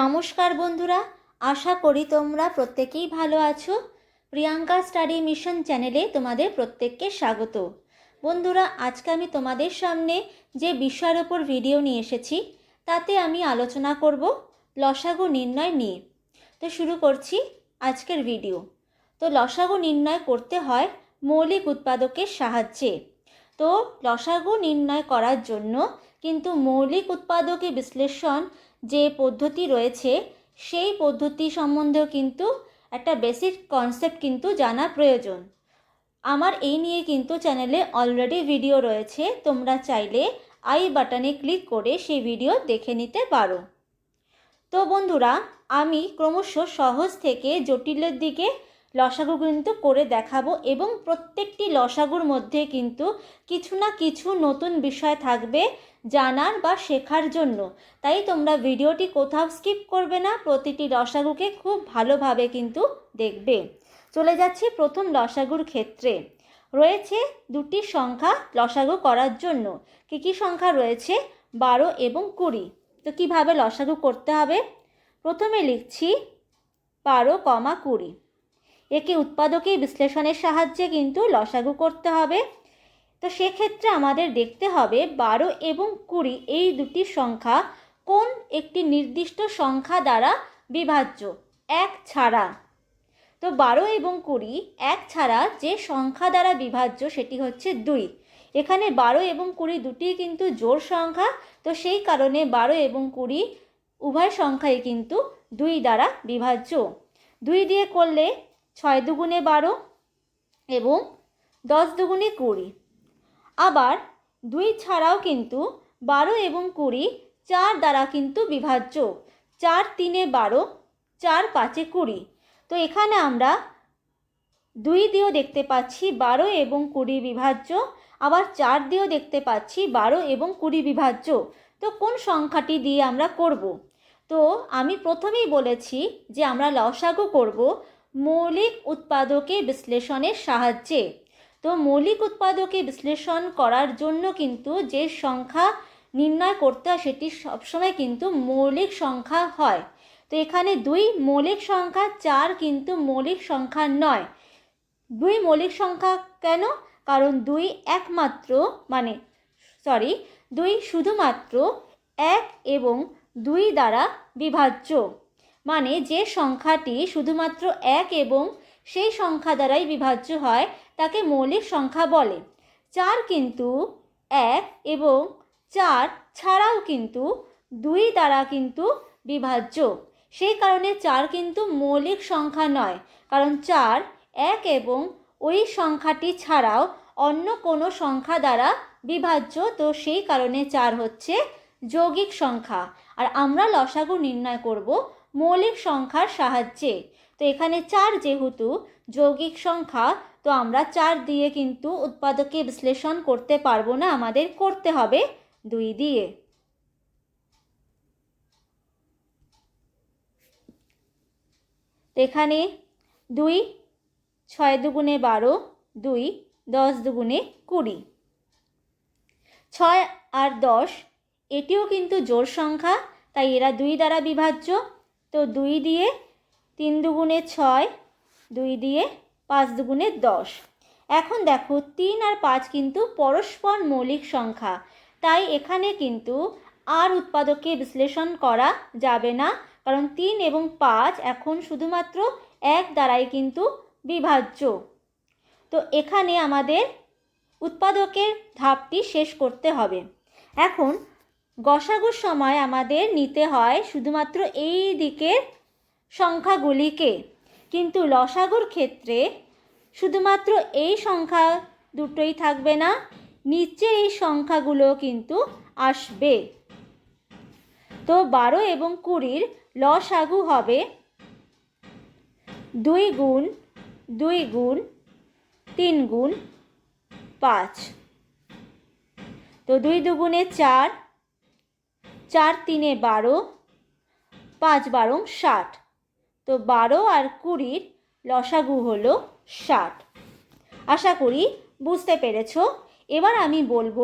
নমস্কার বন্ধুরা, আশা করি তোমরা প্রত্যেকেই ভালো আছো। প্রিয়াঙ্কা স্টাডি মিশন চ্যানেলে তোমাদের প্রত্যেককে স্বাগত। বন্ধুরা, আজকে আমি তোমাদের সামনে যে বিষয়ের ওপর ভিডিও নিয়ে এসেছি, তাতে আমি আলোচনা করব লসাগু নির্ণয় নিয়ে। তো শুরু করছি আজকের ভিডিও। তো লসাগু নির্ণয় করতে হয় মৌলিক উৎপাদকের সাহায্যে। তো লসাগু নির্ণয় করার জন্য কিন্তু মৌলিক উৎপাদকে বিশ্লেষণ যে পদ্ধতি রয়েছে, সেই পদ্ধতি সম্বন্ধেও কিন্তু একটা বেসিক কনসেপ্ট কিন্তু জানা প্রয়োজন। আমার এই নিয়ে কিন্তু চ্যানেলে অলরেডি ভিডিও রয়েছে, তোমরা চাইলে আই বাটনে ক্লিক করে সেই ভিডিও দেখে নিতে পারো। তো বন্ধুরা, আমি ক্রমশ সহজ থেকে জটিলের দিকে লসাগু কিন্তু করে দেখাবো এবং প্রত্যেকটি লসাগুর মধ্যে কিন্তু কিছু না কিছু নতুন বিষয় থাকবে জানার বা শেখার জন্য। তাই তোমরা ভিডিওটি কোথাও স্কিপ করবে না, প্রতিটি লসাগুকে খুব ভালোভাবে কিন্তু দেখবে। চলে যাচ্ছি প্রথম লসাগুর ক্ষেত্রে। রয়েছে দুটি সংখ্যা লসাগু করার জন্য। কী কী সংখ্যা রয়েছে? বারো এবং কুড়ি। তো কীভাবে লসাগু করতে হবে? প্রথমে লিখছি বারো কমা কুড়ি। একে উৎপাদকে বিশ্লেষণের সাহায্যে কিন্তু লসাগু করতে হবে। তো সেক্ষেত্রে আমাদের দেখতে হবে বারো এবং কুড়ি এই দুটি সংখ্যা কোন একটি নির্দিষ্ট সংখ্যা দ্বারা বিভাজ্য? এক ছাড়া। তো বারো এবং কুড়ি এক ছাড়া যে সংখ্যা দ্বারা বিভাজ্য সেটি হচ্ছে দুই। এখানে বারো এবং কুড়ি দুটি কিন্তু জোর সংখ্যা, তো সেই কারণে বারো এবং কুড়ি উভয় সংখ্যাই কিন্তু দুই দ্বারা বিভাজ্য। দুই দিয়ে করলে ছয় দুগুণে বারো এবং দশ দুগুণে কুড়ি। আবার দুই ছাড়াও কিন্তু বারো এবং কুড়ি, চার দ্বারা কিন্তু বিভাজ্য। চার তিনে বারো, চার পাঁচে কুড়ি। তো এখানে আমরা দুই দিয়েও দেখতে পাচ্ছি বারো এবং কুড়ি বিভাজ্য, আবার চার দিয়েও দেখতে পাচ্ছি বারো এবং কুড়ি বিভাজ্য। তো কোন সংখ্যাটি দিয়ে আমরা করব? তো আমি প্রথমেই বলেছি যে আমরা লসাগু করব মৌলিক উৎপাদকে বিশ্লেষণের সাহায্যে। তো মৌলিক উৎপাদকে বিশ্লেষণ করার জন্য কিন্তু যে সংখ্যা নির্ণয় করতে হয় সেটি সবসময় কিন্তু মৌলিক সংখ্যা হয়। তো এখানে দুই মৌলিক সংখ্যা, চার কিন্তু মৌলিক সংখ্যা নয়। দুই মৌলিক সংখ্যা কেন? কারণ দুই একমাত্র মানে সরি দুই শুধুমাত্র এক এবং দুই দ্বারা বিভাজ্য। মানে যে সংখ্যাটি শুধুমাত্র এক এবং সেই সংখ্যা দ্বারাই বিভাজ্য হয়, তাকে মৌলিক সংখ্যা বলে। চার কিন্তু এক এবং চার ছাড়াও কিন্তু দুই দ্বারা কিন্তু বিভাজ্য। সেই কারণে চার কিন্তু মৌলিক সংখ্যা নয়, কারণ চার এক এবং ওই সংখ্যাটি ছাড়াও অন্য কোনো সংখ্যা দ্বারা বিভাজ্য, তো সেই কারণে চার হচ্ছে যৌগিক সংখ্যা। আর আমরা লসাগু নির্ণয় করব মৌলিক সংখ্যার সাহায্যে। তো এখানে চার যেহেতু যৌগিক সংখ্যা, তো আমরা চার দিয়ে কিন্তু উৎপাদকে বিশ্লেষণ করতে পারব না, আমাদের করতে হবে দুই দিয়ে। তো এখানে দুই, ছয় দুগুণে বারো, দুই, দশ দুগুণে কুড়ি। ছয় আর দশ, এটিও কিন্তু জোর সংখ্যা, তাই এরা দুই দ্বারা বিভাজ্য, তো দুই দিয়ে তিন দুগুণে ছয়, দুই দিয়ে পাঁচ দুগুণে দশ। এখন দেখো, তিন আর পাঁচ কিন্তু পরস্পর মৌলিক সংখ্যা। তাই এখানে কিন্তু আর উৎপাদককে বিশ্লেষণ করা যাবে না, কারণ তিন এবং পাঁচ এখন শুধুমাত্র এক দ্বারাই কিন্তু বিভাজ্য। তো এখানে আমাদের উৎপাদকের ধাপটি শেষ করতে হবে। এখন গসাগুর সময় আমাদের নিতে হয় শুধুমাত্র এই দিকের সংখ্যাগুলিকে। কিন্তু লসাগুর ক্ষেত্রে শুধুমাত্র এই সংখ্যা দুটোই থাকবে না নিচে এই সংখ্যাগুলো কিন্তু আসবে। তো বারো এবং কুড়ির লসাগু হবে দুই গুণ দুই গুণ, তিন গুণ, পাঁচ। তো দুই দুগুণে চার চার তিনে বারো, পাঁচ বারো ষাট। তো বারো আর কুড়ির লসাগু হলো ষাট। আশা করি বুঝতে পেরেছ। এবার আমি বলব,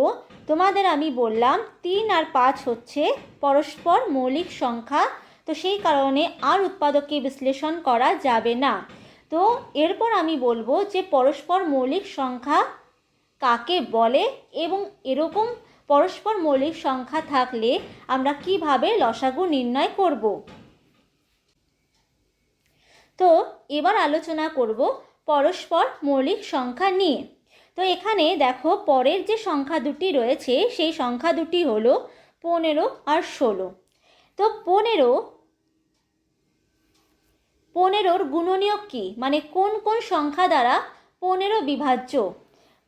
তোমাদের আমি বললাম তিন আর পাঁচ হচ্ছে পরস্পর মৌলিক সংখ্যা, তো সেই কারণে আর উৎপাদককে বিশ্লেষণ করা যাবে না। তো এরপর আমি বলব যে পরস্পর মৌলিক সংখ্যা কাকে বলে এবং এরকম পরস্পর মৌলিক সংখ্যা থাকলে আমরা কীভাবে লসাগু নির্ণয় করব। তো এবার আলোচনা করব পরস্পর মৌলিক সংখ্যা নিয়ে। তো এখানে দেখো পরের যে সংখ্যা দুটি রয়েছে, সেই সংখ্যা দুটি হলো পনেরো আর ষোলো। তো পনেরো, পনেরোর গুণনীয়ক কী? মানে কোন কোন সংখ্যা দ্বারা পনেরো বিভাজ্য?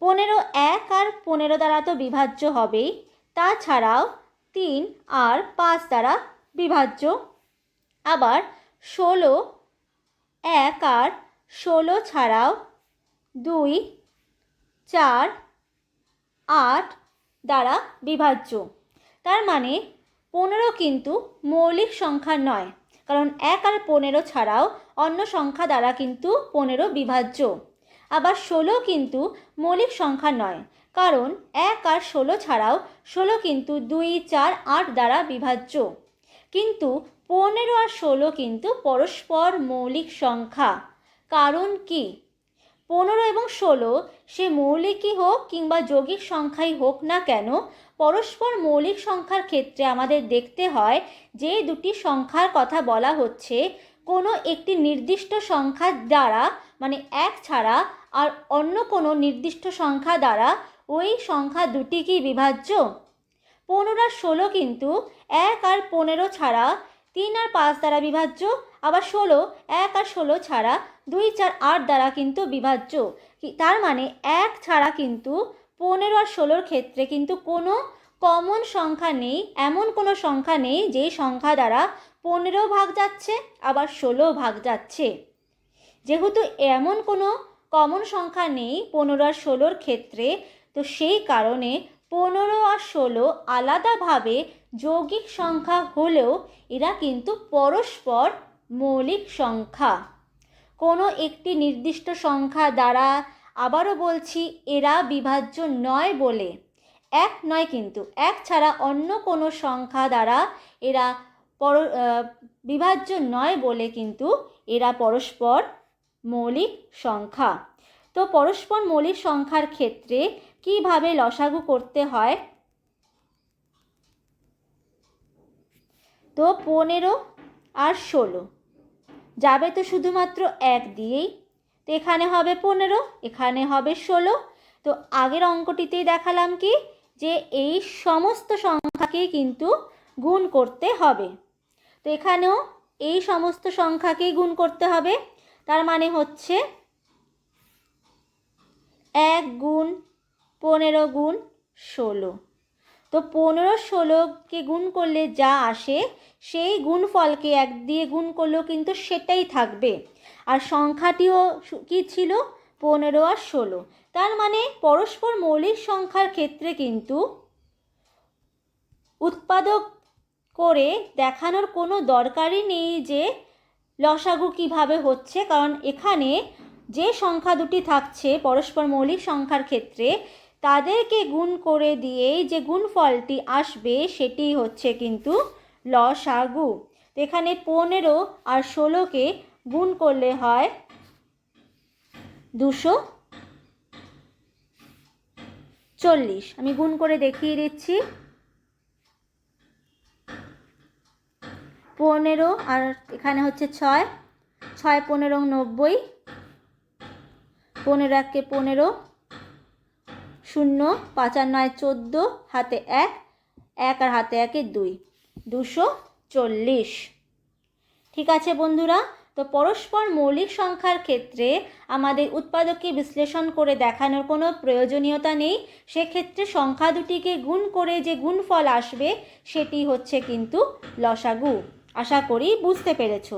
পনেরো এক আর পনেরো দ্বারা তো বিভাজ্য হবেই। তাছাড়াও তিন আর পাঁচ দ্বারা বিভাজ্য। আবার ষোলো এক আর ষোলো ছাড়াও দুই, চার, আট দ্বারা বিভাজ্য। তার মানে পনেরো কিন্তু মৌলিক সংখ্যা নয়, কারণ এক আর পনেরো ছাড়াও অন্য সংখ্যা দ্বারা কিন্তু পনেরো বিভাজ্য। আবার ষোলো কিন্তু মৌলিক সংখ্যা নয়, কারণ এক আর ষোলো ছাড়াও ষোলো কিন্তু দুই, চার, আট দ্বারা বিভাজ্য। কিন্তু পনেরো আর ষোলো কিন্তু পরস্পর মৌলিক সংখ্যা। কারণ কি? পনেরো এবং ষোলো সে মৌলিকই হোক কিংবা যৌগিক সংখ্যাই হোক না কেন, পরস্পর মৌলিক সংখ্যার ক্ষেত্রে আমাদের দেখতে হয় যে দুটি সংখ্যার কথা বলা হচ্ছে, কোনো একটি নির্দিষ্ট সংখ্যা দ্বারা মানে এক ছাড়া, আর অন্য কোনো নির্দিষ্ট সংখ্যা দ্বারা ওই সংখ্যা দুটি কি বিভাজ্য। পনেরো আর ষোলো কিন্তু এক আর পনেরো ছাড়া তিন আর পাঁচ দ্বারা বিভাজ্য, আবার ষোলো, এক আর ষোলো ছাড়া দুই চার আট দ্বারা কিন্তু বিভাজ্য। তার মানে এক ছাড়া কিন্তু পনেরো আর ষোলোর ক্ষেত্রে কিন্তু কোনো কমন সংখ্যা নেই, এমন কোনো সংখ্যা নেই যেই সংখ্যা দ্বারা পনেরো ভাগ যাচ্ছে, আবার ষোলো ভাগ যাচ্ছে। যেহেতু এমন কোনো কমন সংখ্যা নেই পনেরো আর ষোলোর ক্ষেত্রে, তো সেই কারণে পনেরো আর ষোলো আলাদাভাবে যৌগিক সংখ্যা হলেও এরা কিন্তু পরস্পর মৌলিক সংখ্যা। কোনো একটি নির্দিষ্ট সংখ্যা দ্বারা আবারও বলছি, এরা বিভাজ্য নয় বলে। এক নয় কিন্তু, এক ছাড়া অন্য কোনো সংখ্যা দ্বারা এরা পর বিভাজ্য নয় বলে কিন্তু এরা পরস্পর মৌলিক সংখ্যা। তো পরস্পর মৌলিক সংখ্যার ক্ষেত্রে কীভাবে লসাগু করতে হয়? তো পনেরো আর ষোলো। যাবে তো শুধুমাত্র এক দিয়েই। তো এখানে হবে পনেরো, এখানে হবে ষোলো। তো আগের অঙ্কটিতেই দেখালাম কি? যে এই সমস্ত সংখ্যাকেই কিন্তু গুণ করতে হবে। তো এখানেও এই সমস্ত সংখ্যাকেই গুণ করতে হবে। তার মানে হচ্ছে এক গুণ পনেরো গুণ ষোলো। তো পনেরো ষোলোকে গুণ করলে যা আসে, সেই গুণফলকে এক দিয়ে গুণ করলেও কিন্তু সেটাই থাকবে। আর সংখ্যাটিও কি ছিল? পনেরো আর ষোলো। তার মানে পরস্পর মৌলিক সংখ্যার ক্ষেত্রে কিন্তু উৎপাদক করে দেখানোর কোনো দরকারই নেই যে লসাগু কীভাবে হচ্ছে, কারণ এখানে যে সংখ্যা দুটি থাকছে পরস্পর মৌলিক সংখ্যার ক্ষেত্রে তাদেরকে গুণ করে দিয়েই যে গুণফলটি আসবে সেটি হচ্ছে কিন্তু লসাগু। এখানে পনেরো আর ষোলোকে গুণ করলে হয় দুশো চল্লিশ। আমি গুণ করে দেখিয়ে দিচ্ছি। পনেরো আর এখানে হচ্ছে ছয়। ছয়, পনেরো, নব্বই। পনেরো, একে পনেরো। শূন্য পাঁচান্নয় চোদ্দ, হাতে এক এক আর হাতে একে দুই। দুশো চল্লিশ। ঠিক আছে বন্ধুরা, তো পরস্পর মৌলিক সংখ্যার ক্ষেত্রে আমাদের উৎপাদককে বিশ্লেষণ করে দেখানোর কোনো প্রয়োজনীয়তা নেই। সেক্ষেত্রে সংখ্যা দুটিকে গুণ করে যে গুণফল আসবে, সেটি হচ্ছে কিন্তু লসাগু। আশা করি বুঝতে পেরেছ।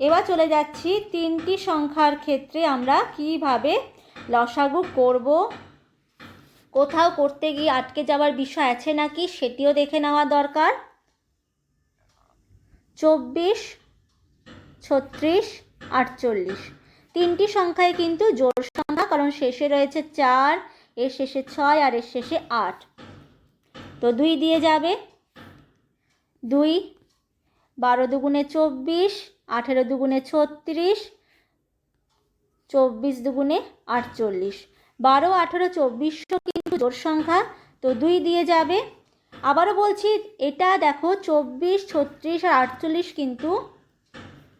এবার চলে যাচ্ছি তিনটি সংখ্যার ক্ষেত্রে আমরা কীভাবে লসাগু করব কোথাও করতে গিয়ে আটকে যাওয়ার বিষয় আছে নাকি সেটিও দেখে নেওয়া দরকার। চব্বিশ, ছত্রিশ, আটচল্লিশ। তিনটি সংখ্যায় কিন্তু জোর সংখ্যা, কারণ শেষে রয়েছে চার, এর শেষে ছয় আর এর শেষে আট। তো দুই দিয়ে যাবে। দুই, বারো দুগুণে চব্বিশ, আঠেরো দুগুণে ছত্রিশ, চব্বিশ দুগুণে আটচল্লিশ। বারো, আঠেরো, চব্বিশশো কিন্তু জোর সংখ্যা, তো দুই দিয়ে যাবে। আবারও বলছি, এটা দেখো চব্বিশ, ছত্রিশ আর আটচল্লিশ কিন্তু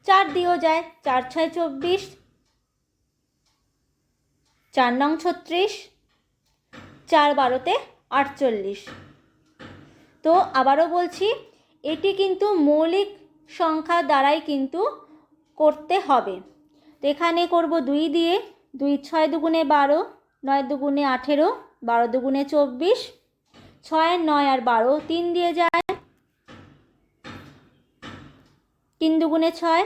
চার দিয়েও যায়। চার, ছয়, চব্বিশ, চার নং ছত্রিশ, চার বারোতে আটচল্লিশ। তো আবারও বলছি, এটি কিন্তু মৌলিক সংখ্যা দ্বারাই কিন্তু করতে হবে। তো এখানে করব দুই দিয়ে, দুই, ছয় দুগুণে বারো নয় দুগুণে আঠেরো, বারো দুগুণে চব্বিশ, ছয় নয় আর বারো, তিন দিয়ে যায় তিন দুগুণে ছয়,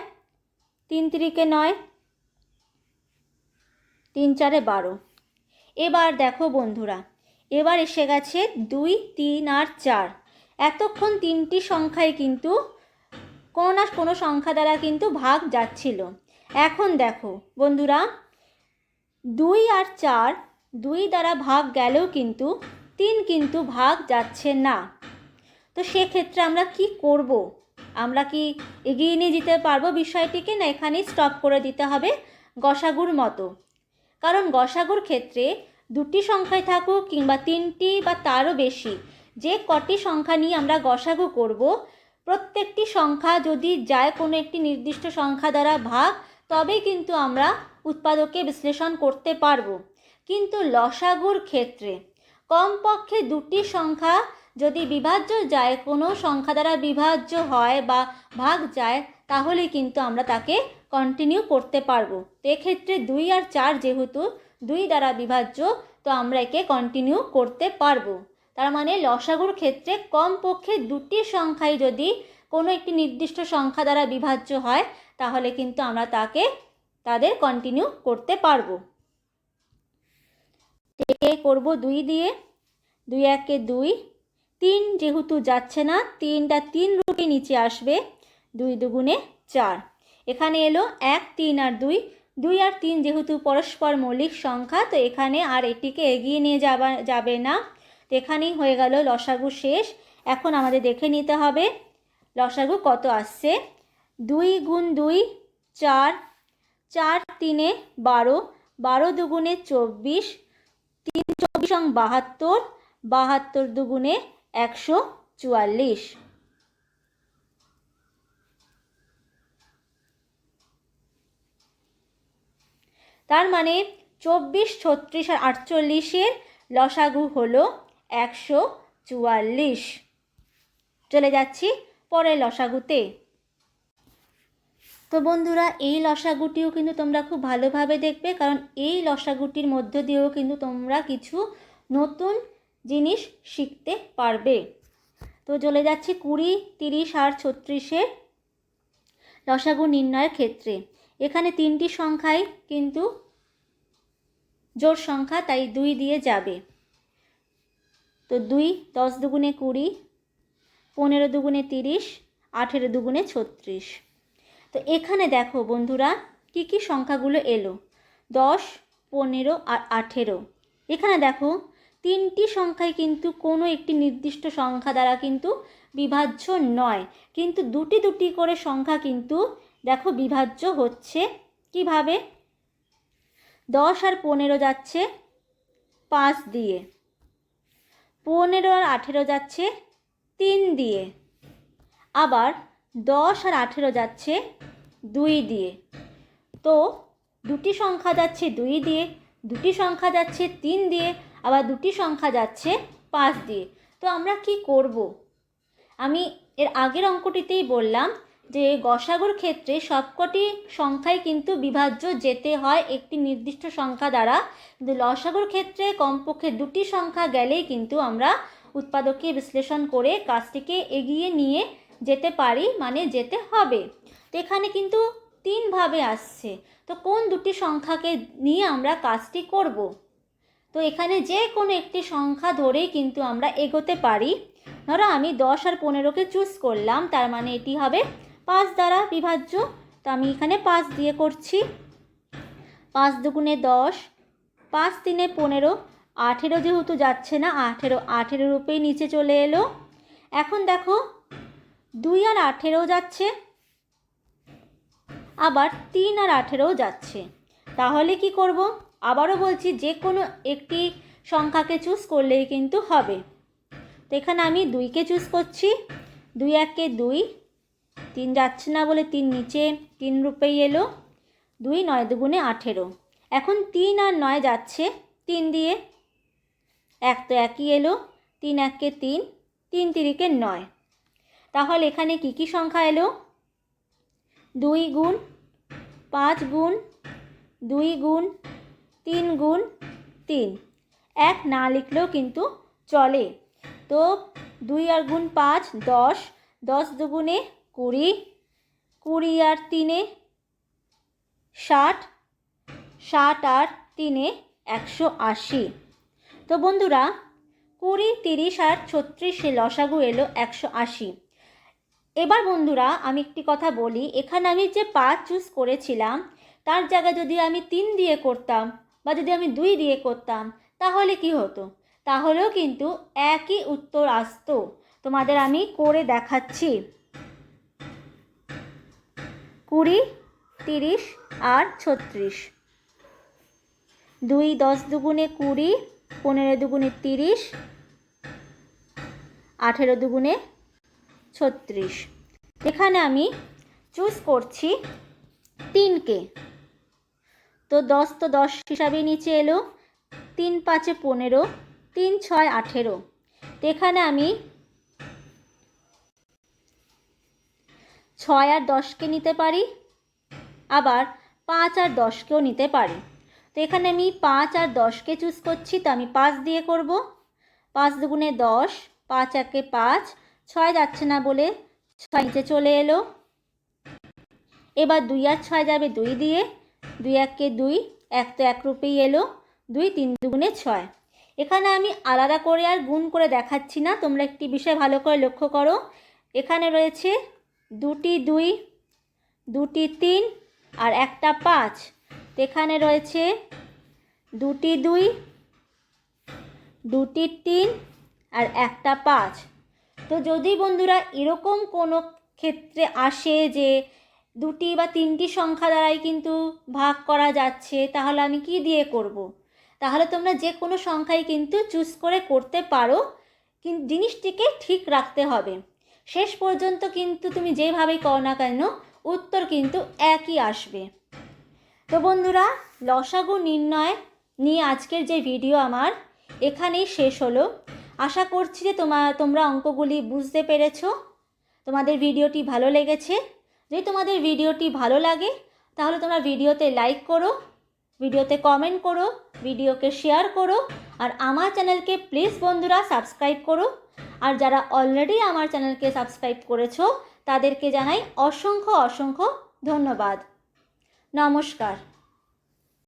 তিন তিরিকে নয়, তিন চারে বারো। এবার দেখো বন্ধুরা, এবার এসে গেছে দুই, তিন আর চার। এতক্ষণ তিনটি সংখ্যায় কিন্তু কোনো না কোনো সংখ্যা দ্বারা কিন্তু ভাগ যাচ্ছিল। এখন দেখো বন্ধুরা, দুই আর চার দুই দ্বারা ভাগ গেলেও কিন্তু তিন কিন্তু ভাগ যাচ্ছে না। তো সেক্ষেত্রে আমরা কি করব? আমরা কি এগিয়ে নিয়ে যেতে পারব বিষয়টিকে না এখানেই স্টপ করে দিতে হবে গসাগুর মতো? কারণ গসাগুর ক্ষেত্রে দুটি সংখ্যায় থাকুক কিংবা তিনটি বা তারও বেশি, যে কটি সংখ্যা নিয়ে আমরা গসাগু করব, প্রত্যেকটি সংখ্যা যদি যায় কোনো একটি নির্দিষ্ট সংখ্যা দ্বারা ভাগ, তবেই কিন্তু আমরা উৎপাদকে বিশ্লেষণ করতে পারব। কিন্তু লসাগুর ক্ষেত্রে। কমপক্ষে দুটি সংখ্যা যদি বিভাজ্য যায়, কোনো সংখ্যা দ্বারা বিভাজ্য হয় বা ভাগ যায়, তাহলে কিন্তু আমরা তাকে কন্টিনিউ করতে পারব। তো এক্ষেত্রে দুই আর চার যেহেতু দুই দ্বারা বিভাজ্য, তো আমরা একে কন্টিনিউ করতে পারব। তার মানে লসাগুর ক্ষেত্রে কমপক্ষে দুটি সংখ্যাই যদি কোনো একটি নির্দিষ্ট সংখ্যা দ্বারা বিভাজ্য হয়, তাহলে কিন্তু আমরা তাকে, তাদের কন্টিনিউ করতে পারব। একে করব দুই দিয়ে, দুই একে দুই। তিন যেহেতু যাচ্ছে না, তিনটা তিন রুপে নিচে আসবে, দুই দুগুণে চার। এখানে এলো এক, তিন আর দুই। দুই আর তিন যেহেতু পরস্পর মৌলিক সংখ্যা, তো এখানে আর এটিকে এগিয়ে নিয়ে যাবা, যাবে না। তো এখানেই হয়ে গেল লসাগু শেষ। এখন আমাদের দেখে নিতে হবে লসাগু কত আসছে। দুই গুণ দুই, চার। চার তিনে বারো। বারো দুগুণে চব্বিশ। তিন চব্বিশ অং বাহাত্তর বাহাত্তর দুগুণে একশো চুয়াল্লিশ। তার মানে চব্বিশ ছত্রিশ আর আটচল্লিশের লসাগু হলো একশো চুয়াল্লিশ। চলে যাচ্ছি পরের লসাগুতে। তো বন্ধুরা, এই লসাগুটিও কিন্তু তোমরা খুব ভালোভাবে দেখবে, কারণ এই লসাগুটির মধ্য দিয়েও কিন্তু তোমরা কিছু নতুন জিনিস শিখতে পারবে। তো চলে যাচ্ছি কুড়ি, তিরিশ আর ছত্রিশের লসাগু নির্ণয়ের ক্ষেত্রে। এখানে তিনটি সংখ্যাই কিন্তু জোর সংখ্যা, তাই দুই দিয়ে যাবে। তো দুই, দশ দুগুণে কুড়ি, পনেরো দুগুণে তিরিশ, আঠেরো দুগুণে ছত্রিশ। তো এখানে দেখো বন্ধুরা, কি কি সংখ্যাগুলো এলো? দশ, পনেরো আর আঠেরো। এখানে দেখো, তিনটি সংখ্যায় কিন্তু কোনো একটি নির্দিষ্ট সংখ্যা দ্বারা কিন্তু বিভাজ্য নয়। কিন্তু দুটি দুটি করে সংখ্যা কিন্তু দেখো বিভাজ্য হচ্ছে কীভাবে? দশ আর পনেরো যাচ্ছে পাঁচ দিয়ে। পনেরো আর আঠেরো যাচ্ছে তিন দিয়ে। আবার দশ আর আঠেরো যাচ্ছে দুই দিয়ে। তো দুটি সংখ্যা যাচ্ছে দুই দিয়ে, দুটি সংখ্যা যাচ্ছে তিন দিয়ে, আবার দুটি সংখ্যা যাচ্ছে পাঁচ দিয়ে। তো আমরা কি করব? আমি এর আগের অঙ্কটিতেই বললাম যে গসাগুর ক্ষেত্রে সবকটি সংখ্যাই কিন্তু বিভাজ্য যেতে হয় একটি নির্দিষ্ট সংখ্যা দ্বারা। কিন্তু লসাগুর ক্ষেত্রে কমপক্ষে দুটি সংখ্যা গেলেই কিন্তু আমরা উৎপাদককে বিশ্লেষণ করে কাজটিকে এগিয়ে নিয়ে যেতে পারি মানে যেতে হবে। তো এখানে কিন্তু তিনভাবে আসছে। তো কোন দুটি সংখ্যাকে নিয়ে আমরা কাজটি করব? তো এখানে যে কোনো একটি সংখ্যা ধরেই কিন্তু আমরা এগোতে পারি। ধরো আমি দশ আর পনেরোকে চুজ করলাম, তার মানে এটি হবে পাঁচ দ্বারা বিভাজ্য। তো আমি এখানে পাঁচ দিয়ে করছি। পাঁচ দুগুণে দশ, পাঁচ তিনে পনেরো, আঠেরো যেহেতু যাচ্ছে না, আঠেরো আঠেরো রূপেই নিচে চলে এলো। এখন দেখো দুই আর আঠেরো যাচ্ছে। আবার তিন আর আঠেরো যাচ্ছে। তাহলে কি করব? আবারও বলছি, যে কোনো একটি সংখ্যাকে চুজ করলেই কিন্তু হবে। তো এখানে আমি দুইকে চুজ করছি। দুই একে দুই, তিন যাচ্ছে না বলে তিন নিচে তিন রূপেই এলো। দুই নয় দুগুণে আঠেরো। এখন তিন আর নয় যাচ্ছে তিন দিয়ে। এক তো একই এলো। তিন এককে তিন তিন তিরিকে নয়। তাহলে এখানে কি কি সংখ্যা এলো? দুই গুণ পাঁচ গুণ, দুই গুণ তিন গুণ তিন। এক না লিখলেও কিন্তু চলে। তো দুই আর গুণ পাঁচ, দশ। দশ দুগুণে কুড়ি। কুড়ি আর তিনে ষাট। ষাট আর তিনে একশো আশি। তো বন্ধুরা, কুড়ি, তিরিশ আর ছত্রিশে লসাগু এলো একশো আশি। এবার বন্ধুরা, আমি একটি কথা বলি। এখানে আমি যে পাঁচ চুজ করেছিলাম, তার জায়গায় যদি আমি তিন দিয়ে করতাম বা যদি আমি দুই দিয়ে করতাম, তাহলে কি হতো? তাহলেও কিন্তু একই উত্তর আসতো। তোমাদের আমি করে দেখাচ্ছি। কুড়ি, তিরিশ আর ছত্রিশ। দুই, দশ দুগুণে কুড়ি, পনেরো দুগুণে তিরিশ, আঠেরো দুগুণে ছত্রিশ। এখানে আমি চুজ করছি তিনকে। তো দশ তো দশ হিসাবে নিচে এলো, তিন পাঁচে পনেরো, তিন ছয় আঠেরো। তো এখানে আমি ছয় আর দশকে নিতে পারি, আবার পাঁচ আর দশকেও নিতে পারি। তো এখানে আমি পাঁচ আর দশকে চুজ করছি, তো আমি পাঁচ দিয়ে করব। পাঁচ দুগুণে দশ, পাঁচ একে পাঁচ ছয় যাচ্ছে না বলে ছয় নিচে চলে এলো। এবার দুই আর ছয় যাবে দুই দিয়ে। দুই এককে দুই, এক তো এক রূপেই এলো। দুই তিন দুগুণে ছয়। এখানে আমি আলাদা করে আর গুণ করে দেখাচ্ছি না। তোমরা একটি বিষয় ভালো করে লক্ষ্য করো। এখানে রয়েছে দুটি দুই, দুটি তিন আর একটা পাঁচ। এখানে রয়েছে দুটি দুই, দুটি তিন আর একটা পাঁচ। তো যদি বন্ধুরা এরকম কোনো ক্ষেত্রে আসে যে দুটি বা তিনটি সংখ্যা দ্বারাই কিন্তু ভাগ করা যাচ্ছে, তাহলে আমি কি দিয়ে করব। তাহলে তোমরা যে কোনো সংখ্যাই কিন্তু চুজ করে করতে পারো কিন্তু জিনিসটিকে ঠিক রাখতে হবে। শেষ পর্যন্ত কিন্তু তুমি যেভাবেই করো না কেন, উত্তর কিন্তু একই আসবে। তো বন্ধুরা, লসাগু নির্ণয় নিয়ে আজকের যে ভিডিও আমার, এখানেই শেষ হলো। আশা করছি যে তোমার তোমরা অঙ্কগুলি বুঝতে পেরেছ। তোমাদের ভিডিওটি ভালো লেগেছে। যদি তোমাদের ভিডিওটি ভালো লাগে, তাহলে তোমরা ভিডিওতে লাইক করো, ভিডিওতে কমেন্ট করো, ভিডিওকে শেয়ার করো, আর আমার চ্যানেলকে প্লিজ বন্ধুরা সাবস্ক্রাইব করো। আর যারা অলরেডি আমার চ্যানেলকে সাবস্ক্রাইব করেছ, তাদেরকে জানাই অসংখ্য অসংখ্য ধন্যবাদ। নমস্কার।